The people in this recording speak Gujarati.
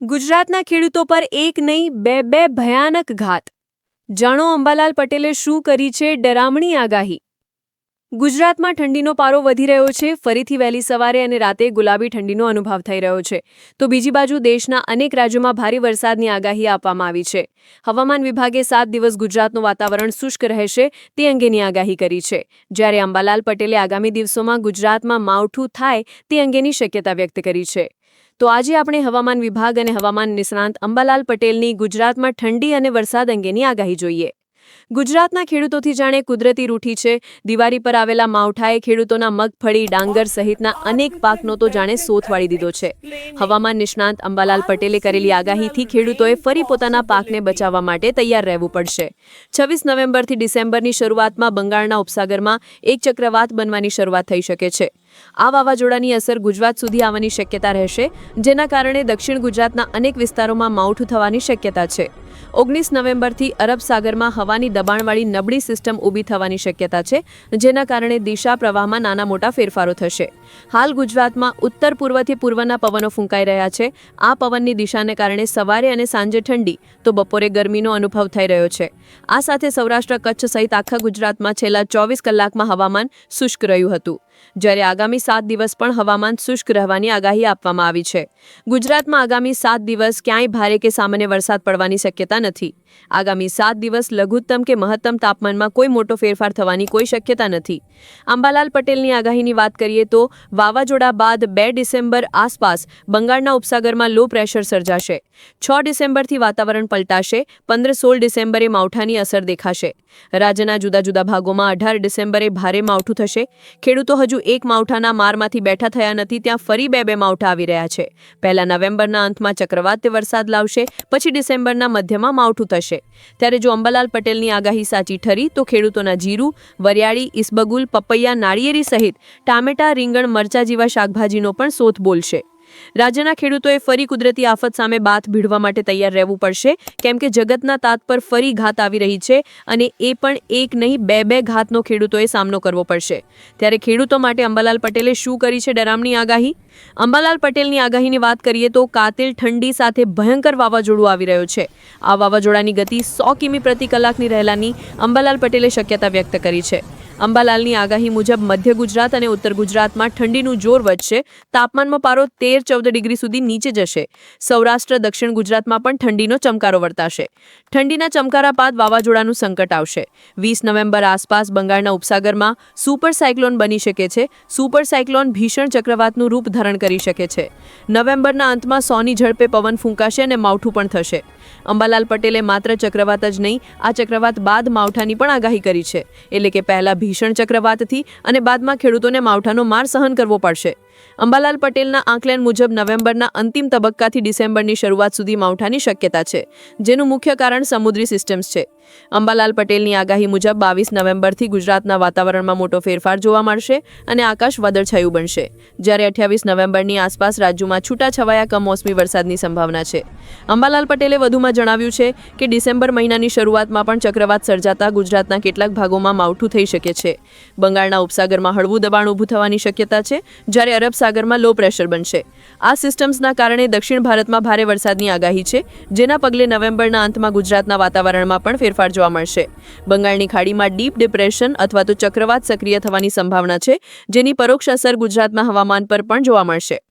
ગુજરાતના ખેડૂતો પર એક નહીં, બે બે ભયાનક ઘાત. જાણો અંબાલાલ પટેલે શું કરી છે ડરામણી આગાહી? ગુજરાતમાં ઠંડીનો પારો વધી રહ્યો છે, ફરીથી વહેલી સવારે અને રાતે ગુલાબી ઠંડીનો અનુભવ થઈ રહ્યો છે. તો બીજી બાજુ દેશના અનેક રાજ્યોમાં ભારે વરસાદની આગાહી આપવામાં આવી છે. હવામાન વિભાગે સાત દિવસ ગુજરાતનું વાતાવરણ શુષ્ક રહેશે તે અંગેની આગાહી કરી છે. જ્યારે અંબાલાલ પટેલે આગામી દિવસોમાં ગુજરાતમાં માવઠું થાય તે અંગેની શક્યતા વ્યક્ત કરી છે. તો આજે આપણે હવામાન વિભાગ અને હવામાન નિષ્ણાંત અંબાલાલ પટેલની ગુજરાતમાં ઠંડી અને વરસાદ અંગેની આગાહી જોઈએ. ગુજરાતના ખેડૂતોથી જાણે કુદરતી રૂઠી છે. દિવાળી પર આવેલા માવઠાએ ખેડૂતોના મગફળી ડાંગર સહિતના અનેક પાકનો તો જાણે સોથવાળી દીધો છે. હવામાન નિષ્ણાંત અંબાલાલ પટેલે કરેલી આગાહીથી ખેડૂતોએ ફરી પોતાના પાકને બચાવવા માટે તૈયાર રહેવું પડશે. છવ્વીસ નવેમ્બરથી ડિસેમ્બરની શરૂઆતમાં બંગાળના ઉપસાગરમાં એક ચક્રવાત બનવાની શરૂઆત થઈ શકે છે. આ વાવાઝોડાની અસર ગુજરાત સુધી આવવાની શક્યતા રહેશે, જેના કારણે દક્ષિણ ગુજરાતના અનેક વિસ્તારોમાં માવઠું થવાની શક્યતા છે. ઓગણીસ નવેમ્બરથી અરબ સાગરમાં હવાની દબાણવાળી નબળી સિસ્ટમ ઊભી થવાની શક્યતા છે, જેના કારણે દિશા પ્રવાહમાં નાના મોટા ફેરફારો થશે. હાલ ગુજરાતમાં ઉત્તર પૂર્વથી પૂર્વના પવનો ફૂંકાઈ રહ્યા છે. આ પવનની દિશાને કારણે સવારે અને સાંજે ઠંડી, તો બપોરે ગરમીનો અનુભવ થઈ રહ્યો છે. આ સાથે સૌરાષ્ટ્ર કચ્છ સહિત આખા ગુજરાતમાં છેલ્લા ચોવીસ કલાકમાં હવામાન શુષ્ક રહ્યું હતું. જ્યારે આગામી સાત દિવસ પણ હવામાન શુષ્ક રહેવાની આગાહી આપવામાં આવી છે. ગુજરાતમાં આગામી સાત દિવસ ક્યાંય ભારે કે સામાન્ય વરસાદ પડવાની શક્યતા નથી. આગામી સાત દિવસ લઘુત્તમ કે મહત્તમ તાપમાનમાં કોઈ મોટો ફેરફાર થવાની કોઈ શક્યતા નથી. અંબાલાલ પટેલની આગાહીની વાત કરીએ તો વાવાઝોડા બાદ બે ડિસેમ્બર આસપાસ બંગાળના ઉપસાગરમાં લો પ્રેશર સર્જાશે. છ ડિસેમ્બરથી વાતાવરણ પલટાશે, પંદર સોળ ડિસેમ્બરે માવઠાની અસર દેખાશે. રાજ્યના જુદા જુદા ભાગોમાં અઢાર ડિસેમ્બરે ભારે માવઠું થશે. ખેડૂતો હજુ એક માવઠાના મારમાંથી બેઠા થયા નથી, ત્યાં ફરી બે બે માવઠા આવી રહ્યા છે. પહેલા નવેમ્બરના અંતમાં ચક્રવાત વરસાદ લાવશે, પછી ડિસેમ્બરના મધ્યમાં માવઠું થશે. ત્યારે જો અંબાલાલ પટેલની આગાહી સાચી ઠરી, તો ખેડૂતોના જીરું, વરિયાળી ઇસબગુલ પપૈયા, નાળિયેરી સહિત ટામેટા, રીંગણ, મરચા જેવા શાકભાજીનો પણ સોથ બોલશે. રાજ્યના ખેડૂતોએ ફરી કુદરતી આફત સામે બાથ ભીડવા માટે તૈયાર રહેવું પડશે. કેમ કે જગતના તાત પર ફરી ઘાત આવી રહી છે અને એ પણ એક નહીં, બે બે ઘાતનો ખેડૂતોએ સામનો કરવો પડશે. ત્યારે ખેડૂતો માટે અંબાલાલ પટેલે શું કરી છે ડરામની આગાહી? અંબાલાલ પટેલની આગાહીની વાત કરીએ તો કાતિલ ઠંડી સાથે ભયંકર વાવાઝોડું આવી રહ્યું છે. આ વાવાઝોડાની ગતિ સો કિમી પ્રતિ કલાકની રહેલાની અંબાલાલ પટેલે શક્યતા વ્યક્ત કરી છે. અંબાલાલની આગાહી મુજબ મધ્ય ગુજરાત અને ઉત્તર ગુજરાતમાં ઠંડીનું જોર વધશે. તાપમાનમાં પારો તેર ચૌદ ડિગ્રી સુધી નીચે જશે. સૌરાષ્ટ્ર, દક્ષિણ ગુજરાતમાં પણ ઠંડીનો ચમકારો વર્તાશે. ઠંડીના ચમકારા બાદ વાવાઝોડાનું સંકટ આવશે. વીસ નવેમ્બર આસપાસ બંગાળના ઉપસાગરમાં સુપર સાયક્લોન બની શકે છે. સુપર સાયક્લોન ભીષણ ચક્રવાતનું રૂપ ધારણ કરી શકે છે. નવેમ્બરના અંતમાં સોની ઝડપે પવન ફૂંકાશે અને માવઠું પણ થશે. અંબાલાલ પટેલે માત્ર ચક્રવાત જ નહીં, આ ચક્રવાત બાદ માવઠાની પણ આગાહી કરી છે. એટલે કે પહેલા ભીષણ ચક્રવાતથી અને બાદમાં ખેડૂતોને માવઠાનો માર સહન કરવો પડશે. અંબાલાલ પટેલના આંકલન મુજબ નવેમ્બરના અંતિમ તબક્કાથી ડિસેમ્બરની શરૂઆત સુધી માવઠાની શક્યતા છે, જેનું મુખ્ય કારણ સમુદ્રી સિસ્ટમ્સ છે. અંબાલાલ પટેલની આગાહી મુજબ બાવીસ નવેમ્બરથી ગુજરાતના વાતાવરણમાં મોટો ફેરફાર જોવા મળશે અને આકાશ વાદળછાયું બનશે, જ્યારે અઠ્યાવીસ નવેમ્બરની આસપાસ રાજ્યમાં છૂટાછવાયા કમોસમી વરસાદની સંભાવના છે. અંબાલાલ પટેલે વધુમાં જણાવ્યું છે કે ડિસેમ્બર મહિનાની શરૂઆતમાં પણ ચક્રવાત સર્જાતા ગુજરાતના કેટલાક ભાગોમાં માવઠું થઈ શકે છે. બંગાળના ઉપસાગરમાં હળવું દબાણ ઊભું થવાની શક્યતા છે, જ્યારે અરબ સાગરમાં લો પ્રેશર બનશે. આ સિસ્ટમ્સના કારણે દક્ષિણ ભારતમાં ભારે વરસાદની આગાહી છે, જેના પગલે નવેમ્બરના અંતમાં ગુજરાતના વાતાવરણમાં પણ ફેરફાર જોવા મળશે. બંગાળની ખાડીમાં ડીપ ડિપ્રેશન અથવા તો ચક્રવાત સક્રિય થવાની સંભાવના છે, જેની પરોક્ષ અસર ગુજરાતમાં હવામાન પર પણ જોવા મળશે.